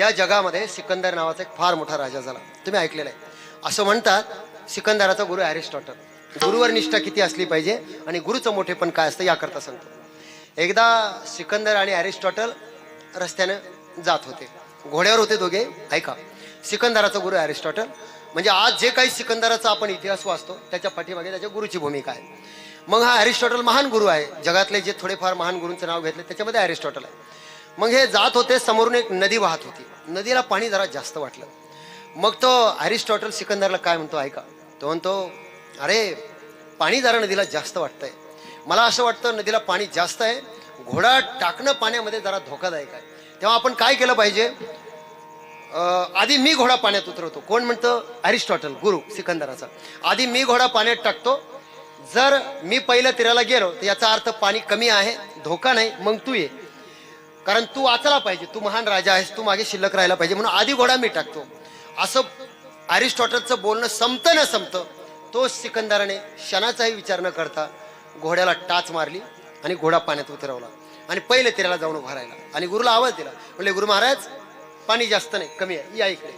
या जगामध्ये सिकंदर नावाचा एक फार मोठा राजा झाला. तुम्ही ऐकलेलं आहे. असं म्हणतात सिकंदराचा गुरु ॲरिस्टॉटल. गुरुवर निष्ठा किती असली पाहिजे आणि गुरुचं मोठेपण काय असतं याकरता सांगतो. एकदा सिकंदर आणि ॲरिस्टॉटल रस्त्यानं जात होते. घोड्यावर होते दोघे. ऐका. सिकंदराचा गुरु ॲरिस्टॉटल. म्हणजे आज जे काही सिकंदराचा आपण इतिहास वाचतो त्याच्या पाठीमागे त्याच्या गुरुची भूमिका आहे. मग हा ॲरिस्टॉटल महान गुरु आहे. जगातले जे थोडेफार महान गुरूंचं नाव घेतले त्याच्यामध्ये ॲरिस्टॉटल आहे. मग हे जात होते समोरून एक नदी वाहत होती. नदीला पाणी जरा जास्त वाटलं. मग तो अरिस्टॉटल सिकंदरला काय म्हणतो ऐका. तो म्हणतो अरे पाणी जरा नदीला जास्त वाटतंय. मला असं वाटतं नदीला पाणी जास्त आहे. घोडा टाकणं पाण्यामध्ये जरा धोकादायक आहे. तेव्हा आपण काय केलं पाहिजे? आधी मी घोडा पाण्यात उतरवतो. कोण म्हणतं? अरिस्टॉटल गुरु सिकंदराचा. आधी मी घोडा पाण्यात टाकतो. जर मी पहिलं तिराला गेलो तर याचा अर्थ पाणी कमी आहे धोका नाही मग तू ये. कारण तू वाचला पाहिजे तू महान राजा आहेस तू मागे शिल्लक राहायला पाहिजे म्हणून आधी घोडा मी टाकतो. असं अरिस्टॉटलचं बोलणं संपतं न संपतं तो सिकंदराने क्षणाचाही विचार न करता घोड्याला टाच मारली आणि घोडा पाण्यात उतरवला. आणि पहिले तिराला जाऊन उभा राहिला आणि गुरुला आवाज दिला. म्हणजे गुरु महाराज पाणी जास्त नाही कमी आहे या इकडे.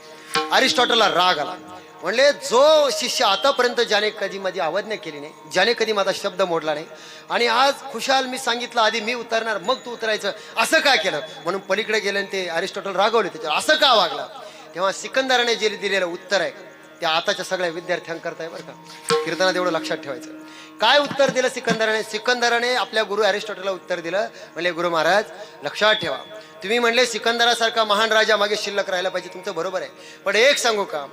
अरिस्टॉटलला राग आला. म्हणले जो शिष्य आतापर्यंत ज्याने कधी माझी अवज्ञा केली नाही ज्याने कधी माझा शब्द मोडला नाही आणि आज खुशाल मी सांगितलं आधी मी उतरणार मग तू उतरायचं असं काय केलं? म्हणून पलीकडे गेले ते अरिस्टॉटल रागवले त्याच्यावर असं का वागला? तेव्हा सिकंदराने जे दिलेलं उत्तर आहे ते आताच्या सगळ्या विद्यार्थ्यांकरता आहे बरं का. कीर्तनात एवढं लक्षात ठेवायचं. काय उत्तर दिलं सिकंदराने? सिकंदराने आपल्या गुरु अरिस्टॉटलला उत्तर दिलं. म्हणले गुरु महाराज लक्षात ठेवा. तुम्ही म्हणले सिकंदरासारखा महान राजा मागे शिल्लक राहायला पाहिजे. तुमचं बरोबर आहे. पण एक सांगू का?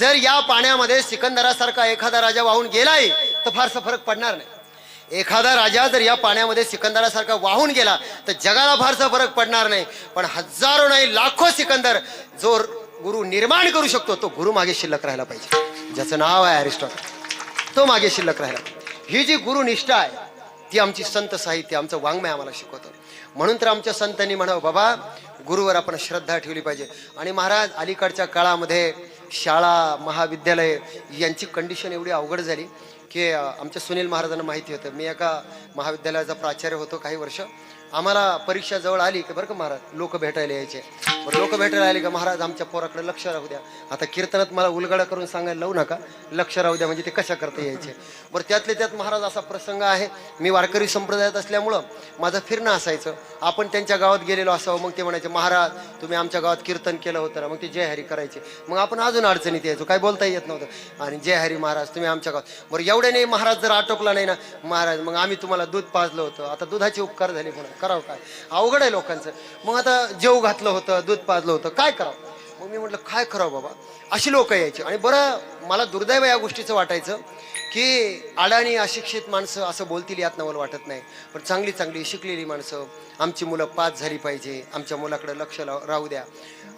जर या पाण्यामध्ये सिकंदरासारखा एखादा राजा वाहून गेलाय तर फारसा फरक पडणार नाही. एखादा राजा जर या पाण्यामध्ये सिकंदरासारखा वाहून गेला तर जगाला फारसा फरक पडणार नाही. पण हजारो नाही लाखो सिकंदर जो गुरु निर्माण करू शकतो तो गुरु मागे शिल्लक राहायला पाहिजे. ज्याचं नाव आहे अरिस्टॉटल तो मागे शिल्लक राहायला पाहिजे. ही जी गुरुनिष्ठा आहे ती आमची संत साहित्य आमचं वाङ्मय आम्हाला शिकवतं. म्हणून तर आमच्या संतांनी म्हणावं बाबा गुरुवर आपण श्रद्धा ठेवली पाहिजे. आणि महाराज अलीकडच्या काळामध्ये शाळा महाविद्यालय यांची कंडिशन एवढी अवघड झाली की आमच्या सुनील महाराजांना माहिती होतं. मी एका महाविद्यालयाचा प्राचार्य होतो काही वर्ष. आम्हाला परीक्षा जवळ आली की बरं का महाराज लोक भेटायला यायचे. लोक भेटायला आले का? महाराज आमच्या पोराकडे लक्ष राहू द्या. आता कीर्तनात मला उलगडा करून सांगायला लावू नका. लक्ष राहू द्या म्हणजे ते कशा करता यायचे. बरं त्यातले त्यात महाराज असा प्रसंग आहे. मी वारकरी संप्रदायात असल्यामुळं माझं फिरणं असायचं. आपण त्यांच्या गावात गेलेलो असावं मग ते म्हणायचे महाराज तुम्ही आमच्या गावात कीर्तन केलं होतं ना मग ते जय हरी करायचे. मग आपण अजून अडचणीत यायचो काय बोलता येत नव्हतं. आणि जय हरी महाराज तुम्ही आमच्या गावात बरं एवढ्याने महाराज जर आटोपला नाही ना महाराज मग आम्ही तुम्हाला दूध पाजलं होतं. आता दुधाचे उपकार झाले म्हणून. करावं काय? अवघड आहे लोकांचं. मग आता जेव घातलं होतं दूध पाजलं होतं. काय करावं? मग मी म्हटलं काय करावं बाबा? अशी लोक यायची. आणि बरं मला दुर्दैव या गोष्टीचं वाटायचं की अडाणी अशिक्षित माणसं असं बोलतील यात मला वाटत नाही. पण चांगली चांगली शिकलेली माणसं आमची मुलं पास झाली पाहिजे. आमच्या मुलाकडे लक्ष लाव- राहू द्या.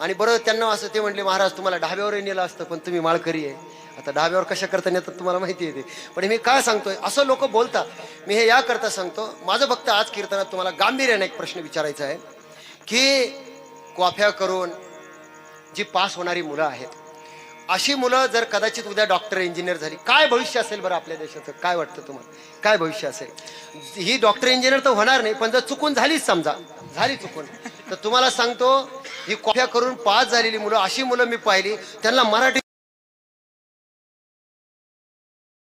आणि बरं त्यांना असं ते म्हणले महाराज तुम्हाला डाव्यावरही नेलं असतं पण तुम्ही माळकरी आहे. आता ढाब्यावर कशा करता नेतात तुम्हाला माहिती येते पण मी काय सांगतोय? असं लोक बोलतात. मी हे याकरता सांगतो. माझं फक्त आज कीर्तनात तुम्हाला गांभीर्याने एक प्रश्न विचारायचा आहे की कॉफ्या करून जी पास होणारी मुलं आहेत. अशी मुलं जर कदाचित उद्या डॉक्टर इंजिनियर झाली काय भविष्य असेल बरं आपल्या देशाचं? काय वाटतं तुम्हाला? काय भविष्य असेल? ही डॉक्टर इंजिनियर तर होणार नाही पण जर चुकून झालीच समजा झाली चुकून तर तुम्हाला सांगतो ही कॉफ्या करून पास झालेली मुलं अशी मुलं मी पाहिली त्यांना मराठी